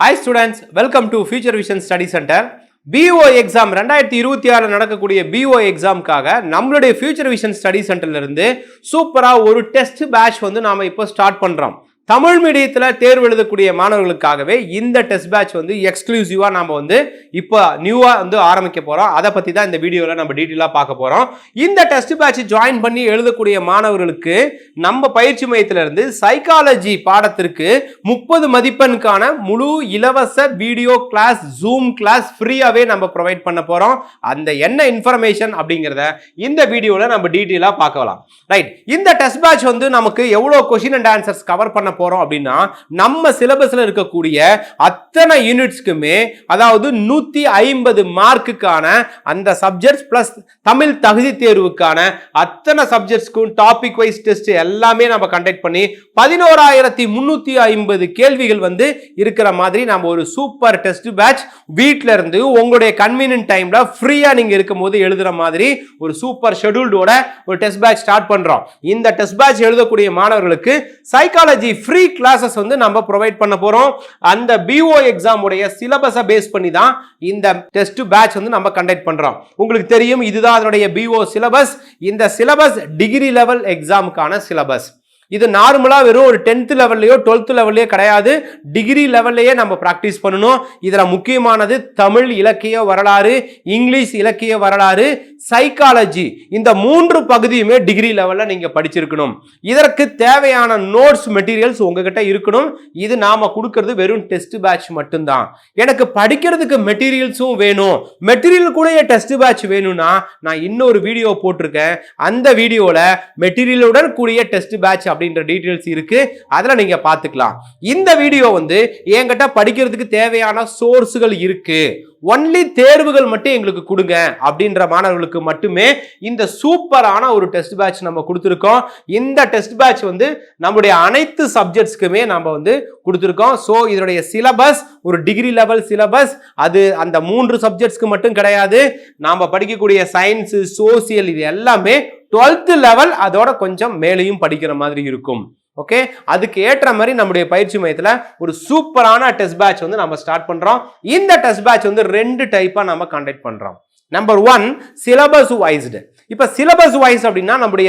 Hi students welcome to future vision study centre PO exam ரெண்டாயிரத்தி இருபத்தி ஆறில் நடக்கக்கூடிய பிஓ எக்ஸாம்க்காக நம்மளுடைய ஃபியூச்சர் விஷன் ஸ்டடி சென்டர்லேருந்து சூப்பராக ஒரு டெஸ்ட் பேட்ச் வந்து நாம் இப்போ ஸ்டார்ட் பண்ணுறோம் தமிழ் மீடியத்தில் தேர்வு எழுதக்கூடிய மாணவர்களுக்காகவே இந்த டெஸ்ட் பேட்ச் வந்து எக்ஸ்க்ளூசிவாக நம்ம வந்து இப்போ நியூவாக வந்து ஆரம்பிக்க போகிறோம் அதை பற்றி தான் இந்த வீடியோவில் நம்ம டீட்டெயிலாக பார்க்க போகிறோம் இந்த டெஸ்ட் பேட்ச் ஜாயின் பண்ணி எழுதக்கூடிய மாணவர்களுக்கு நம்ம பயிற்சி மையத்திலிருந்து சைக்காலஜி பாடத்திற்கு முப்பது மதிப்பெண்கான முழு இலவச வீடியோ கிளாஸ் ஜூம் கிளாஸ் ஃப்ரீயாகவே நம்ம ப்ரொவைட் பண்ண போகிறோம் அந்த என்ன இன்ஃபர்மேஷன் அப்படிங்கிறத இந்த வீடியோவில் நம்ம டீட்டெயிலாக பார்க்கலாம் ரைட் இந்த டெஸ்ட் பேட்ச் வந்து நமக்கு எவ்வளோ கொஷின் அண்ட் ஆன்சர்ஸ் கவர் பண்ண போகிறோம் அப்படின்னா நம்ம சிலபஸில் இருக்கக்கூடிய அத்தனை யூனிட்ஸ்க்குமே அதாவது நூற்றி ஐம்பது மார்க்குக்கான அந்த சப்ஜெக்ட்ஸ் ப்ளஸ் தமிழ் தகுதி தேர்வுக்கான அத்தனை சப்ஜெக்ட்ஸ்க்கும் டாபிக் வைஸ் டெஸ்ட் எல்லாமே நம்ம கண்டக்ட் பண்ணி பதினோராயிரத்தி முந்நூற்றி ஐம்பது கேள்விகள் வந்து இருக்கிற மாதிரி நம்ம ஒரு சூப்பர் டெஸ்ட் பேட்ச் வீட்டில் இருந்து உங்களுடைய கன்வீனியன்ட் டைமில் ஃப்ரீயாக நீங்கள் இருக்கும்போது எழுதுகிற மாதிரி ஒரு சூப்பர் ஷெடியூல்டோட ஒரு டெஸ்ட் பேட்ச் ஸ்டார்ட் பண்ணுறோம் இந்த டெஸ்ட் பேட்ச் எழுதக்கூடிய மாணவர்களுக்கு சைக்காலஜி ஃப்ரீ கிளாஸஸ் வந்து நம்ம ப்ரொவைட் பண்ண போகிறோம் அந்த பிஓ எக்ஸாம் உடைய சிலபஸை பேஸ் பண்ணி தான் இந்த டெஸ்ட் பேட்ச் வந்து நம்ம கண்டக்ட் பண்ணுறோம் உங்களுக்கு தெரியும் இதுதான் அதனுடைய பிஓ சிலபஸ் இந்த சிலபஸ் டிகிரி லெவல் எக்ஸாமுக்கான சிலபஸ் இது நார்மலாக வெறும் ஒரு டென்த்து லெவல்லையோ டுவெல்த்து லெவல்லையோ கிடையாது. டிகிரி லெவல்லையே நம்ம ப்ராக்டிஸ் பண்ணணும். இதில் முக்கியமானது தமிழ் இலக்கிய வரலாறு இங்கிலீஷ் இலக்கிய வரலாறு சைக்காலஜி இந்த மூன்று பகுதியுமே டிகிரி லெவலில் நீங்கள் படிச்சிருக்கணும். இதற்கு தேவையான நோட்ஸ் மெட்டீரியல்ஸ் உங்ககிட்ட இருக்கணும். இது நாம் கொடுக்கறது வெறும் டெஸ்ட் பேட்ச் மட்டும்தான். எனக்கு படிக்கிறதுக்கு மெட்டீரியல்ஸும் வேணும். மெட்டீரியல் கூட டெஸ்ட் பேட்ச் வேணும்னா நான் இன்னொரு வீடியோ போட்டிருக்கேன். அந்த வீடியோவில் மெட்டீரியலுடன் கூடிய டெஸ்ட் பேட்ச் அப்படின்ற டீட்டெயில்ஸ் இருக்குது அதில் நீங்கள் பார்த்துக்கலாம். இந்த வீடியோ வந்து என்கிட்ட படிக்கிறதுக்கு தேவையான சோர்ஸுகள் இருக்குது ஒன்லி தேர்வுகள் மட்டும் எங்களுக்கு கொடுங்க அப்படின்ற மாணவர்களுக்கு மட்டுமே இந்த சூப்பரான ஒரு டெஸ்ட் பேட்ச் நம்ம கொடுத்துருக்கோம். இந்த டெஸ்ட் பேட்ச் வந்து நம்முடைய அனைத்து சப்ஜெக்ட்ஸ்க்குமே நம்ம வந்து கொடுத்துருக்கோம். ஸோ இதனுடைய சிலபஸ் ஒரு டிகிரி லெவல் சிலபஸ் அது அந்த மூன்று சப்ஜெக்ட்ஸ்க்கு மட்டும் கிடையாது. நாம் படிக்கக்கூடிய சயின்ஸு சோசியல் இது எல்லாமே டுவெல்த்து லெவல் அதோட கொஞ்சம் மேலேயும் படிக்கிற மாதிரி இருக்கும். ஓகே அதுக்கு ஏற்ற மாதிரி நம்முடைய பயிற்சி மையத்தில் ஒரு சூப்பரான டெஸ்ட் பேட்ச் வந்து நம்ம ஸ்டார்ட் பண்ணுறோம் இந்த டெஸ்ட் பேட்ச் வந்து ரெண்டு டைப்பாக நம்ம கண்டக்ட் பண்ணுறோம் நம்பர் ஒன் சிலபஸ் வைஸ்டு இப்போ சிலபஸ் வைஸ் அப்படின்னா நம்முடைய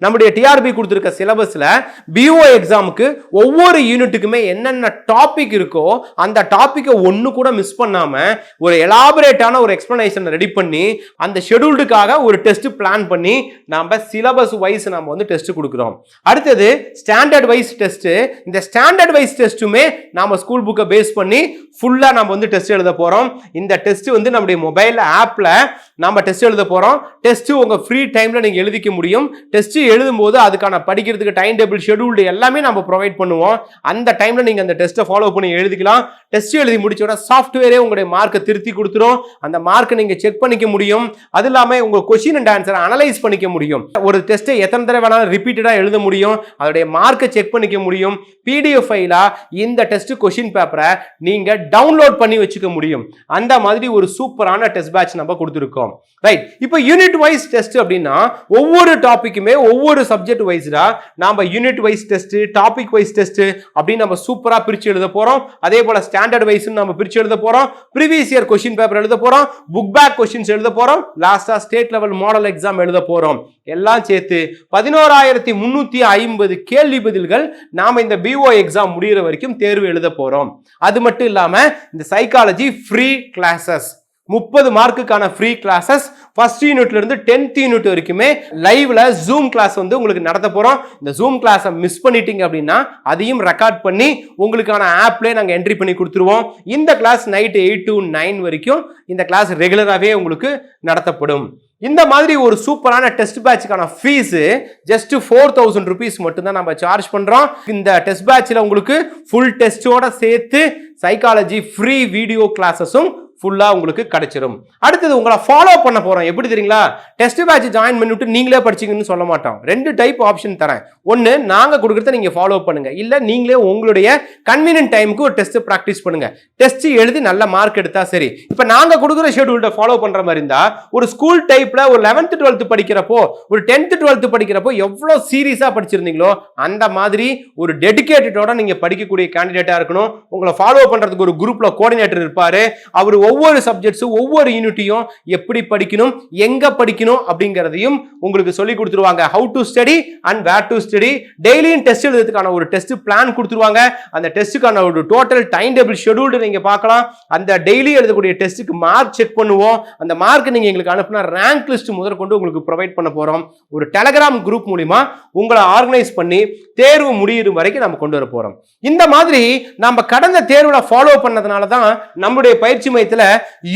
நம்முடைய டிஆர்பி கொடுத்துருக்க சிலபஸில் பிஓ எக்ஸாமுக்கு ஒவ்வொரு யூனிட்டுக்குமே என்னென்ன டாபிக் இருக்கோ அந்த டாப்பிக்கை ஒன்று கூட மிஸ் பண்ணாமல் ஒரு எலாபரேட்டான ஒரு எக்ஸ்ப்ளனேஷன் ரெடி பண்ணி அந்த ஷெடியூல்டுக்காக ஒரு டெஸ்ட் பிளான் பண்ணி நம்ம சிலபஸ் வைஸ் நம்ம வந்து டெஸ்ட் கொடுக்குறோம். அடுத்தது ஸ்டாண்டர்ட் வைஸ் டெஸ்ட்டு இந்த ஸ்டாண்டர்ட் வைஸ் டெஸ்ட்டுமே நம்ம ஸ்கூல் புக்கை பேஸ் பண்ணி ஃபுல்லாக நம்ம வந்து டெஸ்ட் எழுத போகிறோம் இந்த டெஸ்ட் வந்து நம்முடைய மொபைல் ஆப்பில் நம்ம டெஸ்ட் எழுத போகிறோம் டெஸ்ட்டு உங்கள் ஃப்ரீ டைமில் நீங்கள் எழுதிக்க முடியும். டெஸ்ட்டு எழுதும்போது அதுக்கான படிக்கிறதுக்கு டைம் டேபிள் ஷெடியூல்டு எல்லாமே நம்ம ப்ரொவைட் பண்ணுவோம். அந்த டைமில் நீங்கள் அந்த டெஸ்ட்டை ஃபாலோ பண்ணி எழுதிக்கலாம். டெஸ்ட் எழுதி முடிச்சோட சாஃப்ட்வேரே உங்களுடைய மார்க்கை திருத்தி கொடுத்துரும். அந்த மார்க்கை நீங்கள் செக் பண்ணிக்க முடியும். அது இல்லாமல் உங்கள் கொஷின் அண்ட் ஆன்சரை அனலைஸ் பண்ணிக்க முடியும். ஒரு டெஸ்ட்டை எத்தனை தடவை வேணாலும் ரிப்பீட்டடாக எழுத முடியும். அதோடைய மார்க்கை செக் பண்ணிக்க முடியும். பிடிஎஃப் ஃபைலாக இந்த டெஸ்ட் கொஷின் பேப்பரை நீங்கள் டவுன்லோட் பண்ணி வச்சுக்க முடியும். அந்த மாதிரி ஒரு சூப்பரான டெஸ்ட் பேட்ச் நம்ம கொடுத்துருக்கோம். ரைட் இப்போ யூனிட் வைஸ் டெஸ்ட் அப்படின்னா ஒவ்வொரு டாப்பிக்குமே ஒவ்வொரு சப்ஜெக்ட் வைஸ்டா நாம unit wise test topic wise test அப்படின்னு நம்ம சூப்பரா பிரிச்சு எழுத போறோம். அதே போல ஸ்டாண்டர்ட் வைஸ் நம்ம பிரிச்சு எழுத போறோம். ப்ரீவியஸ் இயர் கொஸ்டின் பேப்பர் எழுத போறோம். புக் பேக் கொஸ்டின்ஸ் எழுத போறோம். லாஸ்டா ஸ்டேட் லெவல் மாடல் எக்ஸாம் எழுத போறோம். எல்லாம் சேர்த்து பதினோராயிரத்தி முன்னூத்தி ஐம்பது கேள்வி பதில்கள் நாம இந்த பிஓ எக்ஸாம் முடிகிற வரைக்கும் தேர்வு எழுத போறோம். அது மட்டும் இல்லாம இந்த சைக்காலஜி ஃப்ரீ கிளாஸஸ் முப்பது மார்க்குக்கான ஃப்ரீ கிளாஸஸ் ஃபர்ஸ்ட் யூனிட்ல இருந்து டென்த் யூனிட் வரைக்குமே லைவ்ல ஜூம் கிளாஸ் வந்து உங்களுக்கு நடத்த போறோம். இந்த ஜூம் கிளாஸை மிஸ் பண்ணிட்டீங்க அப்படின்னா அதையும் ரெக்கார்ட் பண்ணி உங்களுக்கான ஆப்லேயே நாங்கள் என்ட்ரி பண்ணி கொடுத்துருவோம். இந்த class night eight to nine வரைக்கும் இந்த கிளாஸ் ரெகுலராகவே உங்களுக்கு நடத்தப்படும். இந்த மாதிரி ஒரு சூப்பரான test பேட்சுக்கான fees just four thousand rupees மட்டும்தான் நம்ம சார்ஜ் பண்ணுறோம் இந்த டெஸ்ட் பேட்சில் உங்களுக்கு ஃபுல் டெஸ்ட்டோட சேர்த்து சைக்காலஜி ஃப்ரீ வீடியோ கிளாஸஸும் ஃபுல்லாக உங்களுக்கு கிடைச்சிரும். அடுத்தது உங்களை ஃபாலோ பண்ண போகிறோம் எப்படி தெரியுங்களா? டெஸ்ட் பேட்ச் ஜாயின் பண்ணிவிட்டு நீங்களே படிச்சீங்கன்னு சொல்ல மாட்டோம். ரெண்டு டைப் ஆப்ஷன் தரேன். ஒன்று நாங்கள் கொடுக்குறத நீங்கள் ஃபாலோ பண்ணுங்க. இல்லை நீங்களே உங்களுடைய கன்வீனியன்ட் டைமுக்கு ஒரு டெஸ்ட் ப்ராக்டிஸ் பண்ணுங்கள் டெஸ்ட் எழுதி நல்ல மார்க் எடுத்தால் சரி. இப்போ நாங்கள் கொடுக்குற ஷெடியூல்ட ஃபாலோ பண்ணுற மாதிரி இருந்தால் ஒரு ஸ்கூல் டைப்பில் ஒரு லெவன்த்து டுவெல்த்து படிக்கிறப்போ ஒரு டென்த்து டுவெல்த்து படிக்கிறப்போ எவ்வளோ சீரியஸாக படிச்சிருந்தீங்களோ அந்த மாதிரி ஒரு டெடிக்கேட்டடோட நீங்கள் படிக்கக்கூடிய கேண்டிடேட்டாக இருக்கணும். உங்களை ஃபாலோ பண்ணுறதுக்கு ஒரு குரூப்பில் கோஆர்டினேட்டர் இருப்பார். அவர் ஒவ்வொரு சப்ஜெக்ட்ஸும் ஒவ்வொரு யூனிட்டையும் எப்படி படிக்கணும் எங்க படிக்கணும் அப்படிங்கிறதையும் உங்களுக்கு சொல்லி கொடுத்துருவாங்க. How to study and where to study டெய்லியும் டெஸ்ட் எழுதுறதுக்கான ஒரு டெஸ்ட் பிளான் கொடுத்துருவாங்க. அந்த டெஸ்ட்டுக்கான ஒரு டோட்டல் டைம் டேபிள் ஷெடியூல்டு நீங்க பார்க்கலாம். அந்த டெய்லி எழுதக்கூடிய டெஸ்ட்டுக்கு மார்க் செக் பண்ணுவோம். அந்த மார்க் நீங்க எங்களுக்கு அனுப்புனா ரேங்க் லிஸ்ட் முதற்கொண்டு உங்களுக்கு ப்ரொவைட் பண்ண போறோம். ஒரு டெலகிராம் குரூப் மூலிமா உங்களை ஆர்கனைஸ் பண்ணி தேர்வு முடியும் வரைக்கும் நம்ம கொண்டு வர போகிறோம் இந்த மாதிரி நம்ம கடந்த தேர்வில் ஃபாலோ பண்ணதுனால தான் நம்முடைய பயிற்சி மையத்தில்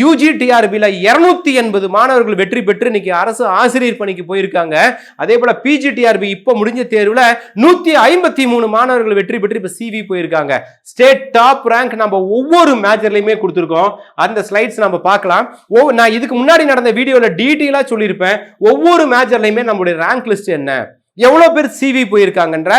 யூஜி டிஆர்பியில் இருநூத்தி எண்பது மாணவர்கள் வெற்றி பெற்று இன்னைக்கு அரசு ஆசிரியர் பணிக்கு போயிருக்காங்க. அதே போல் பிஜிடிஆர்பி இப்போ முடிஞ்ச தேர்வில் நூற்றி ஐம்பத்தி மூணு மாணவர்கள் வெற்றி பெற்று இப்போ சிவி போயிருக்காங்க. ஸ்டேட் டாப் ரேங்க் நம்ம ஒவ்வொரு மேஜர்லையுமே கொடுத்துருக்கோம். அந்த ஸ்லைட்ஸ் நம்ம பார்க்கலாம். ஓ நான் இதுக்கு முன்னாடி நடந்த வீடியோவில் டீட்டெயிலாக சொல்லியிருப்பேன். ஒவ்வொரு மேஜர்லையுமே நம்மளுடைய ரேங்க் லிஸ்ட் என்ன? எவ்வளோ பேர் சிவி போயிருக்காங்கன்ற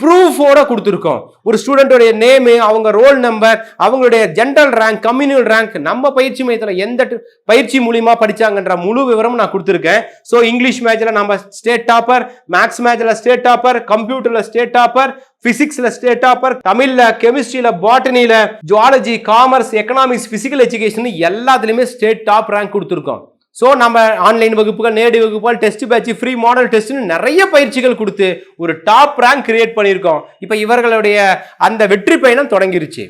ப்ரூஃபோட கொடுத்துருக்கோம். ஒரு ஸ்டூடெண்டோடைய நேமு அவங்க ரோல் நம்பர் அவங்களுடைய ஜென்ரல் ரேங்க் கம்யூனல் ரேங்க் நம்ம பயிற்சி மையத்தில் எந்த பயிற்சி மூலியமா படிச்சாங்கன்ற முழு விவரம் நான் கொடுத்துருக்கேன். ஸோ இங்கிலீஷ் மேட்ச்சில் நம்ம ஸ்டேட் டாப்பர் மேக்ஸ் மேட்ச்சில் ஸ்டேட் டாப்பர் கம்ப்யூட்டரில் ஸ்டேட் டாப்பர் பிசிக்ஸ்ல ஸ்டேட் டாப்பர் தமிழ்ல கெமிஸ்ட்ரியில பாட்டனியில் zoology commerce economics physical education எல்லாத்துலயுமே ஸ்டேட் டாப் ரேங்க் கொடுத்துருக்கோம். ஸோ நம்ம ஆன்லைன் வகுப்புகள் நேரடி வகுப்புகள் டெஸ்ட் பேட்ச் ஃப்ரீ மாடல் டெஸ்ட்னு நிறைய பயிற்சிகள் கொடுத்து ஒரு டாப் ரேங்க் கிரியேட் பண்ணியிருக்கோம். இப்போ இவர்களுடைய அந்த வெற்றி பயணம் தொடங்கிருச்சு.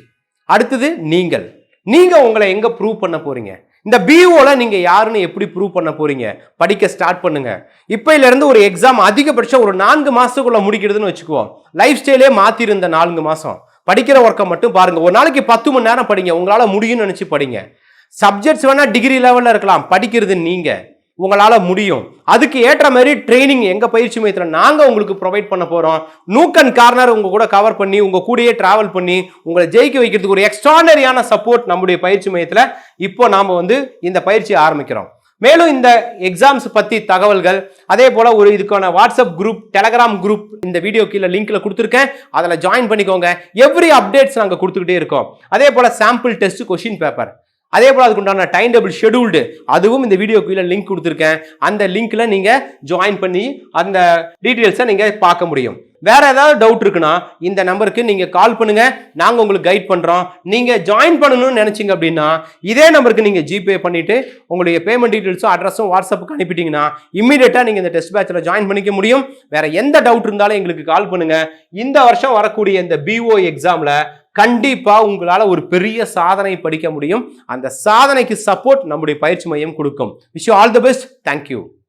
அடுத்தது நீங்கள். நீங்கள் உங்களை எங்கே ப்ரூவ் பண்ண போகிறீங்க இந்த பிஓவில் நீங்கள் யாருன்னு எப்படி ப்ரூவ் பண்ண போகிறீங்க படிக்க ஸ்டார்ட் பண்ணுங்கள் இப்போலேருந்து ஒரு எக்ஸாம் அதிகபட்சம் ஒரு நான்கு மாதத்துக்குள்ளே முடிக்கிறதுன்னு வச்சுக்குவோம். லைஃப் ஸ்டைலே மாற்றிருந்த நான்கு மாதம் படிக்கிற ஒர்க்கை மட்டும் பாருங்கள் ஒரு நாளைக்கு பத்து மணி நேரம் படிங்க. உங்களால் முடியும்னு நினச்சி படிங்க. சப்ஜெக்ட்ஸ் வேணால் டிகிரி லெவலில் இருக்கலாம். படிக்கிறது நீங்கள் உங்களால் முடியும். அதுக்கு ஏற்ற மாதிரி ட்ரைனிங் எங்கள் பயிற்சி மையத்தில் நாங்கள் உங்களுக்கு ப்ரொவைட் பண்ண போகிறோம் நூக்கன் கார்னர் உங்கள் கூட கவர் பண்ணி உங்கள் கூடயே ட்ராவல் பண்ணி உங்களை ஜெயிக்க வைக்கிறதுக்கு ஒரு எக்ஸ்ட்ரானரியான சப்போர்ட் நம்முடைய பயிற்சி மையத்தில் இப்போ நாம் வந்து இந்த பயிற்சியை ஆரம்பிக்கிறோம். மேலும் இந்த எக்ஸாம்ஸ் பற்றி தகவல்கள் அதே போல் ஒரு இதுக்கான வாட்ஸ்அப் குரூப் டெலகிராம் குரூப் இந்த வீடியோ கீழே லிங்க்கில் கொடுத்துருக்கேன். அதில் ஜாயின் பண்ணிக்கோங்க. எவ்ரி அப்டேட்ஸ் நாங்கள் கொடுத்துக்கிட்டே இருக்கோம். அதே போல் சாம்பிள் டெஸ்ட் கொஷின் பேப்பர் அதே போல் அதுக்குண்டான டைம் டேபிள் ஷெடியூல்டு அதுவும் இந்த வீடியோ கீழே லிங்க் கொடுத்துருக்கேன். அந்த லிங்க்ல நீங்கள் ஜாயின் பண்ணி அந்த டீட்டெயில்ஸை நீங்கள் பார்க்க முடியும். வேற ஏதாவது டவுட் இருக்குன்னா இந்த நம்பருக்கு நீங்கள் கால் பண்ணுங்க. நாங்கள் உங்களுக்கு கைட் பண்ணுறோம் நீங்கள் ஜாயின் பண்ணணும்னு நினச்சிங்க அப்படின்னா இதே நம்பருக்கு நீங்கள் ஜிபே பண்ணிட்டு உங்களுடைய பேமெண்ட் டீட்டெயில்ஸும் அட்ரஸும் வாட்ஸ்அப்புக்கு அனுப்பிட்டீங்கன்னா இம்மீடியட்டா நீங்கள் இந்த டெஸ்ட் பேட்சில் ஜாயின் பண்ணிக்க முடியும். வேற எந்த டவுட் இருந்தாலும் எங்களுக்கு கால் பண்ணுங்க. இந்த வருஷம் வரக்கூடிய இந்த பிஓ எக்ஸாமில் கண்டிப்பாக உங்களால் ஒரு பெரிய சாதனை படிக்க முடியும். அந்த சாதனைக்கு சப்போர்ட் நம்முடைய பயிற்சி மையம் கொடுக்கும். Wish all the best thank you